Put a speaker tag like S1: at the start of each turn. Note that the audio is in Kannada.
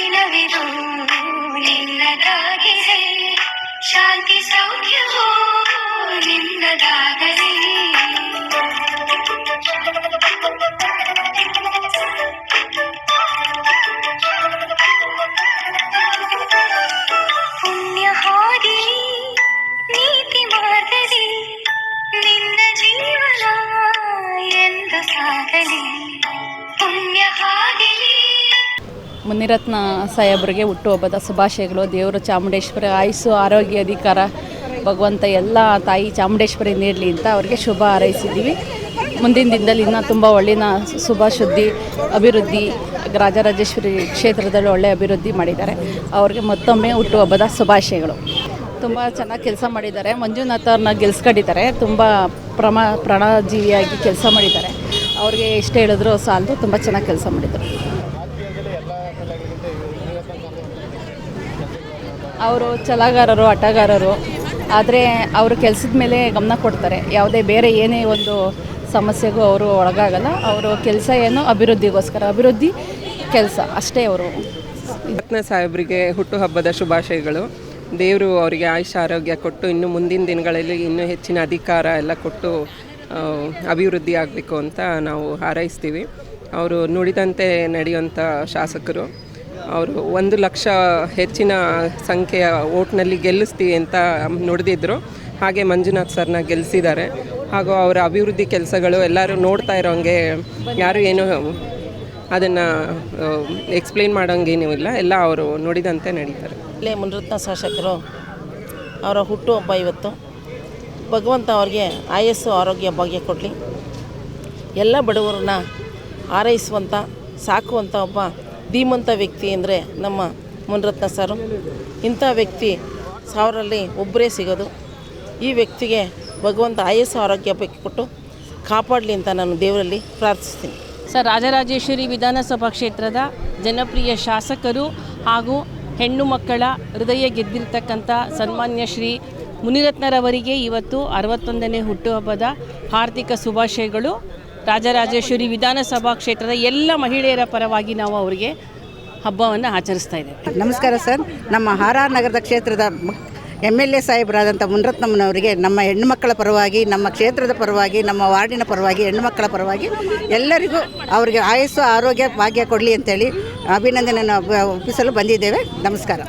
S1: ದಿನವಿದು ನಿನ್ನದಾಗಿದೆ. ಶಾಂತಿ ಸೌಖ್ಯವೋ ನಿನ್ನದಾಗಲಿ. ಪುಣ್ಯ ಹಾದಿ ನೀತಿ ಮಾದರಿ ನಿನ್ನ ಜೀವನ ಎಂದು ಸಾಗಲಿ. ಪುಣ್ಯ
S2: ಮುನಿರತ್ನ ಸಾಹೇಬ್ರಿಗೆ ಹುಟ್ಟುಹಬ್ಬದ ಶುಭಾಶಯಗಳು. ದೇವರು ಚಾಮುಂಡೇಶ್ವರಿ ಆಯುಸ್ಸು, ಆರೋಗ್ಯ, ಅಧಿಕಾರ, ಭಗವಂತ ಎಲ್ಲ ತಾಯಿ ಚಾಮುಂಡೇಶ್ವರಿ ನೀಡಲಿ ಅಂತ ಅವರಿಗೆ ಶುಭ ಹಾರೈಸಿದ್ದೀವಿ. ಮುಂದಿನ ದಿನದಲ್ಲಿ ಇನ್ನೂ ತುಂಬ ಒಳ್ಳೆಯ ಶುಭ ಶುದ್ಧಿ, ಅಭಿವೃದ್ಧಿ, ರಾಜರಾಜೇಶ್ವರಿ ಕ್ಷೇತ್ರದಲ್ಲಿ ಒಳ್ಳೆಯ ಅಭಿವೃದ್ಧಿ ಮಾಡಿದ್ದಾರೆ. ಅವ್ರಿಗೆ ಮತ್ತೊಮ್ಮೆ ಹುಟ್ಟುಹಬ್ಬದ ಶುಭಾಶಯಗಳು. ತುಂಬ ಚೆನ್ನಾಗಿ ಕೆಲಸ ಮಾಡಿದ್ದಾರೆ. ಮಂಜುನಾಥ್ ಅವ್ರನ್ನ ಗೆಲ್ಸ್ಕೊಂಡಿದ್ದಾರೆ. ತುಂಬ ಪ್ರಮ ಪ್ರಾಣಜೀವಿಯಾಗಿ ಕೆಲಸ ಮಾಡಿದ್ದಾರೆ. ಅವ್ರಿಗೆ ಎಷ್ಟು ಹೇಳಿದ್ರು ಸಾಲದು, ತುಂಬ ಚೆನ್ನಾಗಿ ಕೆಲಸ ಮಾಡಿದರು. ಅವರು ಚಲಾಗಾರರು ಆಟಗಾರರು ಆದರೆ ಅವರು ಕೆಲಸದ ಮೇಲೆ ಗಮನ ಕೊಡ್ತಾರೆ. ಯಾವುದೇ ಬೇರೆ ಏನೇ ಒಂದು ಸಮಸ್ಯೆಗೂ ಅವರು ಒಳಗಾಗಲ್ಲ. ಅವರು ಕೆಲಸ ಏನು? ಅಭಿವೃದ್ಧಿಗೋಸ್ಕರ. ಅಭಿವೃದ್ಧಿ ಕೆಲಸ. ಅಷ್ಟೇ ಅವರು.
S3: ರತ್ನ ಸಾಹೇಬರಿಗೆ ಹುಟ್ಟುಹಬ್ಬದ ಶುಭಾಶಯಗಳು. ದೇವರು ಅವರಿಗೆ ಆಯುಷ ಆರೋಗ್ಯ ಕೊಟ್ಟು ಇನ್ನು ಮುಂದಿನ ದಿನಗಳಲ್ಲಿ ಇನ್ನೂ ಹೆಚ್ಚಿನ ಅಧಿಕಾರ ಎಲ್ಲ ಕೊಟ್ಟು ಅಭಿವೃದ್ಧಿ ಆಗಬೇಕು ಅಂತ ನಾವು ಹಾರೈಸ್ತೀವಿ. ಅವರು ನುಡಿದಂತೆ ನಡೆಯುವಂಥ ಶಾಸಕರು. ಅವರು ಒಂದು ಲಕ್ಷ ಹೆಚ್ಚಿನ ಸಂಖ್ಯೆಯ ಓಟ್ನಲ್ಲಿ ಗೆಲ್ಲಿಸ್ತೀವಿ ಅಂತ ನುಡಿದಿದ್ರು. ಹಾಗೆ ಮಂಜುನಾಥ್ ಸರ್ನ ಗೆಲ್ಲಿಸಿದ್ದಾರೆ ಹಾಗೂ ಅವರ ಅಭಿವೃದ್ಧಿ ಕೆಲಸಗಳು ಎಲ್ಲರೂ ನೋಡ್ತಾ ಇರೋಂಗೆ ಯಾರು ಏನು ಅದನ್ನು ಎಕ್ಸ್ಪ್ಲೇನ್ ಮಾಡೋಂಗೇನೂ ಇಲ್ಲ. ಎಲ್ಲ ಅವರು ನುಡಿದಂತೆ ನಡೀತಾರೆ.
S4: ಇಲ್ಲೇ ಮುನಿರತ್ನ ಶಾಸಕರು, ಅವರ ಹುಟ್ಟು ಹಬ್ಬ ಇವತ್ತು. ಭಗವಂತ ಅವ್ರಿಗೆ ಆಯಸ್ಸು, ಆರೋಗ್ಯ ಭಾಗ್ಯ ಕೊಡಲಿ. ಎಲ್ಲ ಬಡವರನ್ನ ಆರೈಸುವಂಥ ಸಾಕುವಂಥ ಒಬ್ಬ ಧೀಮಂತ ವ್ಯಕ್ತಿ ಅಂದರೆ ನಮ್ಮ ಮುನಿರತ್ನ ಸರು. ಇಂಥ ವ್ಯಕ್ತಿ ಸಾವಿರಲ್ಲಿ ಒಬ್ಬರೇ ಸಿಗೋದು. ಈ ವ್ಯಕ್ತಿಗೆ ಭಗವಂತ ಆಯಸ್ಸು ಆರೋಗ್ಯ ಕೊಟ್ಟು ಕಾಪಾಡಲಿ ಅಂತ ನಾನು ದೇವರಲ್ಲಿ ಪ್ರಾರ್ಥಿಸ್ತೀನಿ.
S5: ಸರ್, ರಾಜರಾಜೇಶ್ವರಿ ವಿಧಾನಸಭಾ ಕ್ಷೇತ್ರದ ಜನಪ್ರಿಯ ಶಾಸಕರು ಹಾಗೂ ಹೆಣ್ಣು ಮಕ್ಕಳ ಹೃದಯ ಗೆದ್ದಿರ್ತಕ್ಕಂಥ ಸನ್ಮಾನ್ಯ ಶ್ರೀ ಮುನಿರತ್ನರವರಿಗೆ ಇವತ್ತು ಅರವತ್ತೊಂದನೇ ಹುಟ್ಟುಹಬ್ಬದ ಹಾರ್ದಿಕ ಶುಭಾಶಯಗಳು. ರಾಜರಾಜೇಶ್ವರಿ ವಿಧಾನಸಭಾ ಕ್ಷೇತ್ರದ ಎಲ್ಲ ಮಹಿಳೆಯರ ಪರವಾಗಿ ನಾವು ಅವರಿಗೆ ಹಬ್ಬವನ್ನು ಆಚರಿಸ್ತಾ ಇದ್ದೇವೆ.
S6: ನಮಸ್ಕಾರ ಸರ್. ನಮ್ಮ ಆರ್ ನಗರದ ಕ್ಷೇತ್ರದ ಎಂ ಎಲ್ ಎ ಸಾಹೇಬರಾದಂಥ ಮುನ್ರತ್ನಮ್ಮನವರಿಗೆ ನಮ್ಮ ಹೆಣ್ಣುಮಕ್ಕಳ ಪರವಾಗಿ, ನಮ್ಮ ಕ್ಷೇತ್ರದ ಪರವಾಗಿ, ನಮ್ಮ ವಾರ್ಡಿನ ಪರವಾಗಿ, ಹೆಣ್ಣುಮಕ್ಕಳ ಪರವಾಗಿ ಎಲ್ಲರಿಗೂ ಅವರಿಗೆ ಆಯಸ್ಸು, ಆರೋಗ್ಯ, ಭಾಗ್ಯ ಕೊಡಲಿ ಅಂತೇಳಿ ಅಭಿನಂದನೆಯನ್ನು ಒಪ್ಪಿಸಲು ಬಂದಿದ್ದೇವೆ. ನಮಸ್ಕಾರ.